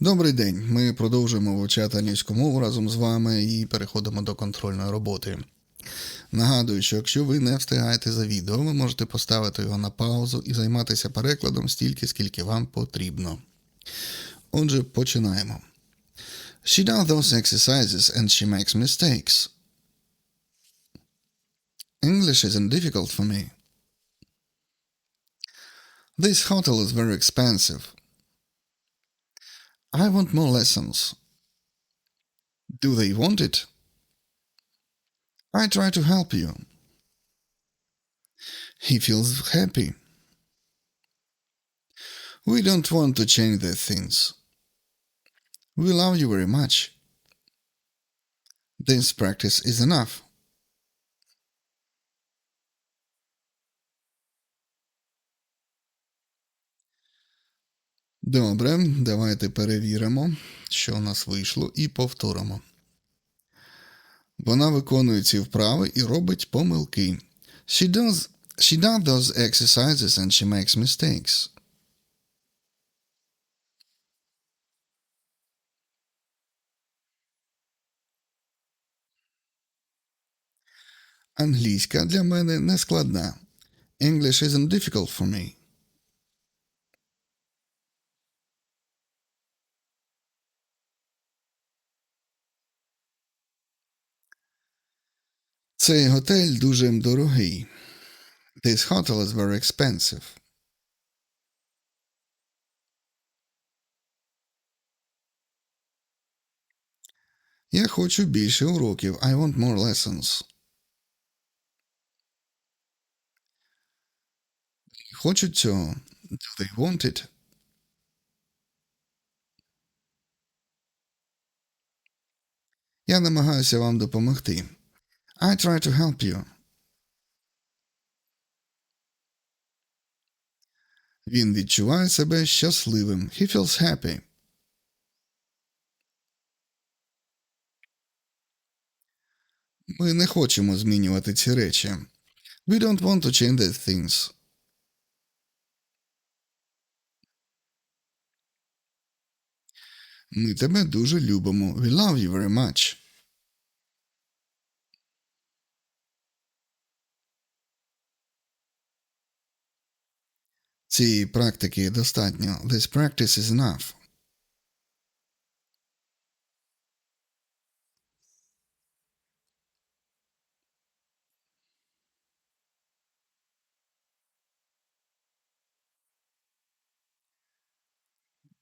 Добрий день. Ми продовжуємо вивчати англійську мову разом з вами і переходимо до контрольної роботи. Нагадую, що якщо ви не встигаєте за відео, ви можете поставити його на паузу і займатися перекладом стільки, скільки вам потрібно. Отже, починаємо. She does those exercises and she makes mistakes. English isn't difficult for me. This hotel is very expensive. I want more lessons. Do they want it? I try to help you. He feels happy. We don't want to change the things. We love you very much. This practice is enough. Добре, давайте перевіримо, що у нас вийшло, і повторимо. Вона виконує ці вправи і робить помилки. She does, she does those exercises and she makes mistakes. Англійська для мене не складна. English isn't difficult for me. Цей готель дуже дорогий. This hotel is very expensive. Я хочу більше уроків. I want more lessons. Хочуть цього. Do they want it? Я намагаюся вам допомогти. I try to help you. Він відчуває себе щасливим. He feels happy. Ми не хочемо змінювати ці речі. We don't want to change these things. Ми тебе дуже любимо. We love you very much. Цієї практики достатньо. This practice is enough.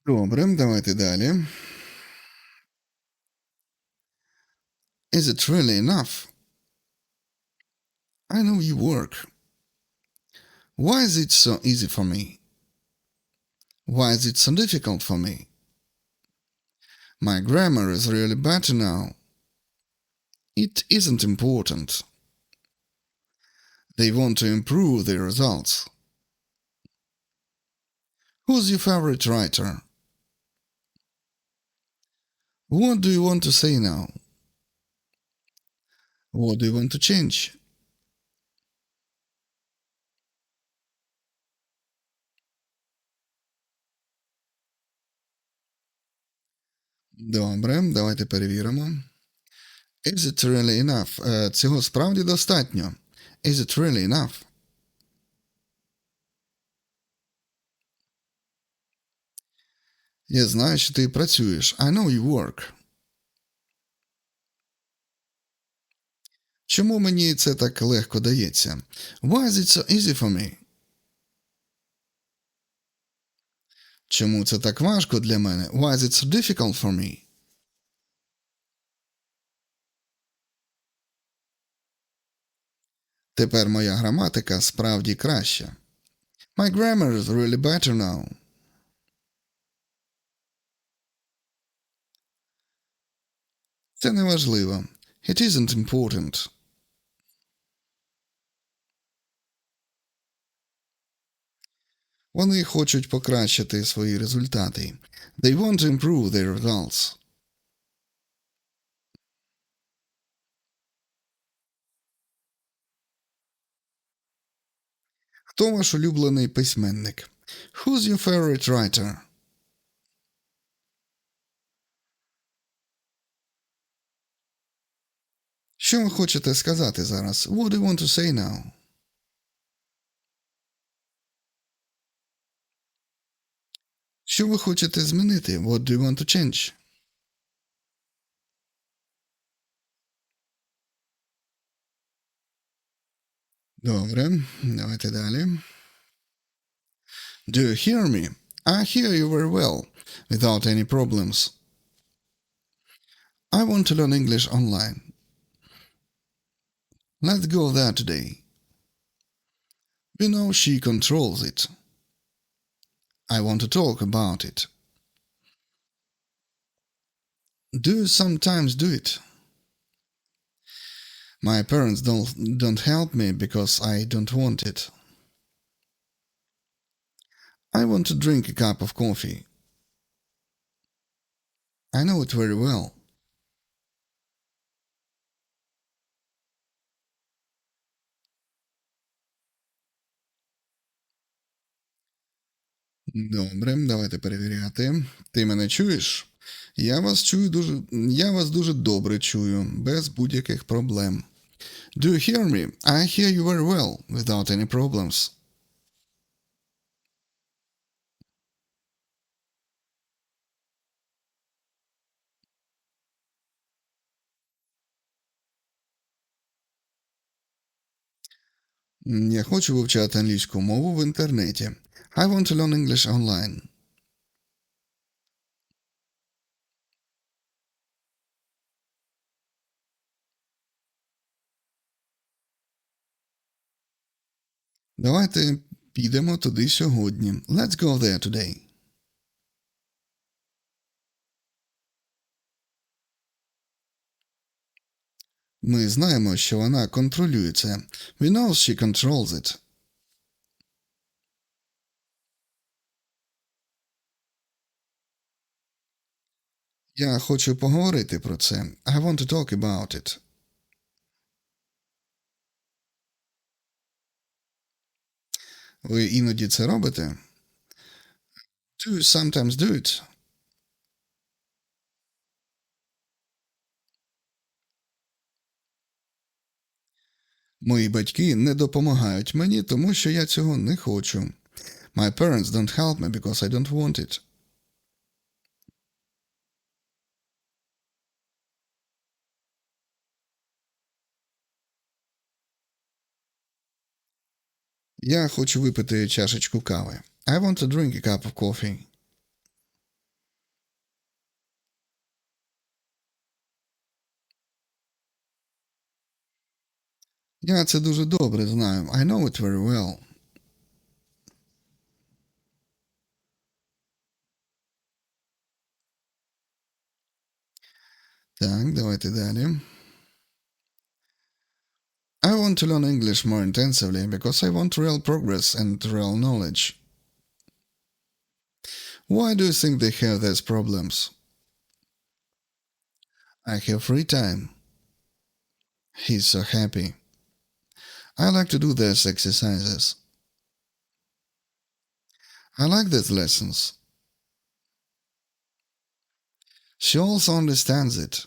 Добре, давайте далі. Is it really enough? I know you work. Why is it so easy for me? Why is it so difficult for me? My grammar is really better now. It isn't important. They want to improve their results. Who's your favorite writer? What do you want to say now? What do you want to change? Добре, давайте перевіримо. Is it really enough? Е, Цього справді достатньо. Is it really enough? Я знаю, що ти працюєш. I know you work. Чому мені це так легко дається? Why is it so easy for me? Чому це так важко для мене? Why is it so difficult for me? Тепер моя граматика справді краща. My grammar is really better now. Це не важливо. It isn't important. Вони хочуть покращити свої результати. They want to improve their results. Хто ваш улюблений письменник? Who's your favorite writer? Що ви хочете сказати зараз? What do you want to say now? Що ви хочете змінити? What do you want to change? Добре, давайте далі. Do you hear me? I hear you very well, without any problems. I want to learn English online. Let's go there today. We know she controls it. I want to talk about it. Do you sometimes do it? My parents don't, don't help me because I don't want it. I want to drink a cup of coffee. I know it very well. Добре, давайте перевіряти. Ти мене чуєш? Я вас чую дуже. Я вас дуже добре чую, без будь-яких проблем. Do you hear me? I hear you very well, without any problems. Я хочу вивчати англійську мову в інтернеті. I want to learn English online. Давайте підемо туди сьогодні. Let's go there today. Ми знаємо, що вона контролює це. We know she controls it. Я хочу поговорити про це. I want to talk about it. Ви іноді це робите? Do you sometimes do it? Мої батьки не допомагають мені, тому що я цього не хочу. My parents don't help me because I don't want it. Я хочу випити чашечку кави. I want to drink a cup of coffee. Я це дуже добре знаю. I know it very well. Так, давайте далі. I want to learn English more intensively because I want real progress and real knowledge. Why do you think they have these problems? I have free time. He's so happy. I like to do these exercises. I like these lessons. She also understands it.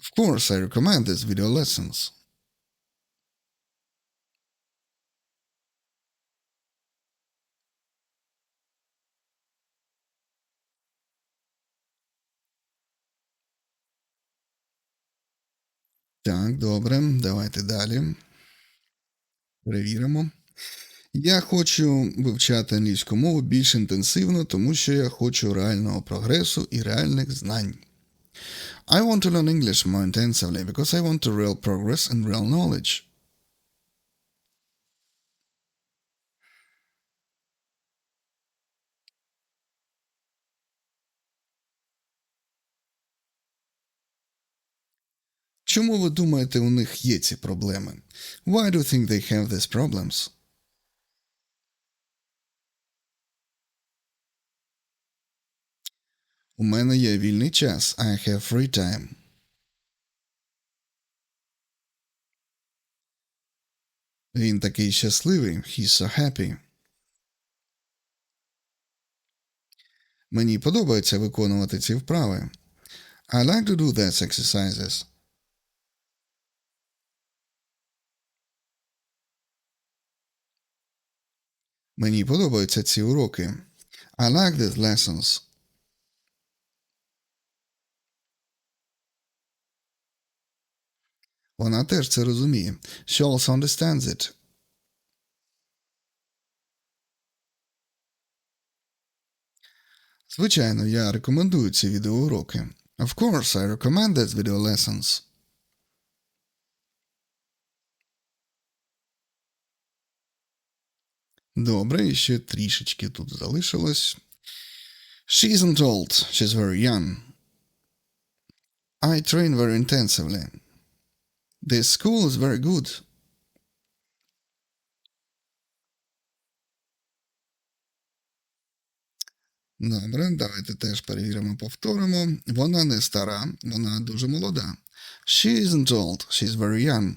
Of course, I recommend these video lessons. Так, добре, давайте далі. Перевіримо. Я хочу вивчати англійську мову більш інтенсивно, тому що я хочу реального прогресу і реальних знань. I want to learn English more intensively because I want a real progress and real knowledge. Чому ви думаєте, у них є ці проблеми? Why do you think they have these problems? У мене є вільний час. I have free time. Він такий щасливий. He's so happy. Мені подобається виконувати ці вправи. I like to do these exercises. Мені подобаються ці уроки. I like these lessons. Вона теж це розуміє. She also understands it. Звичайно, я рекомендую ці відеоуроки. Of course, I recommend these video lessons. Добре, і ще трішечки тут залишилось. She isn't old, she's very young. I train very intensively. This school is very good. Добре, давайте теж перевіримо, повторимо. Вона не стара, вона дуже молода. She isn't old, she's very young.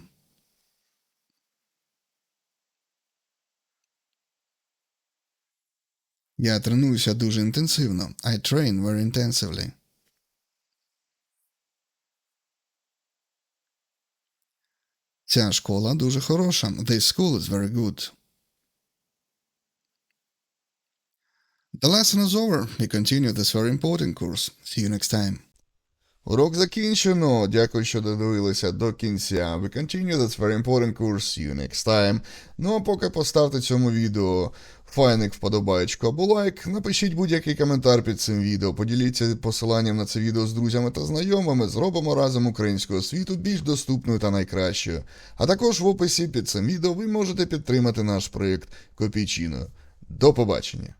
Я тренуюся дуже інтенсивно. I train very intensively. Ця школа дуже хороша. This school is very good. The lesson is over. We continue this very important course. See you next time. Урок закінчено. Дякую, що додивилися до кінця. We continue this very important course. See you next time. Ну а поки поставте цьому відео файник вподобаєчку або лайк. Напишіть будь-який коментар під цим відео. Поділіться посиланням на це відео з друзями та знайомими. Зробимо разом українську освіту більш доступною та найкращою. А також в описі під цим відео ви можете підтримати наш проєкт Копійчино. До побачення!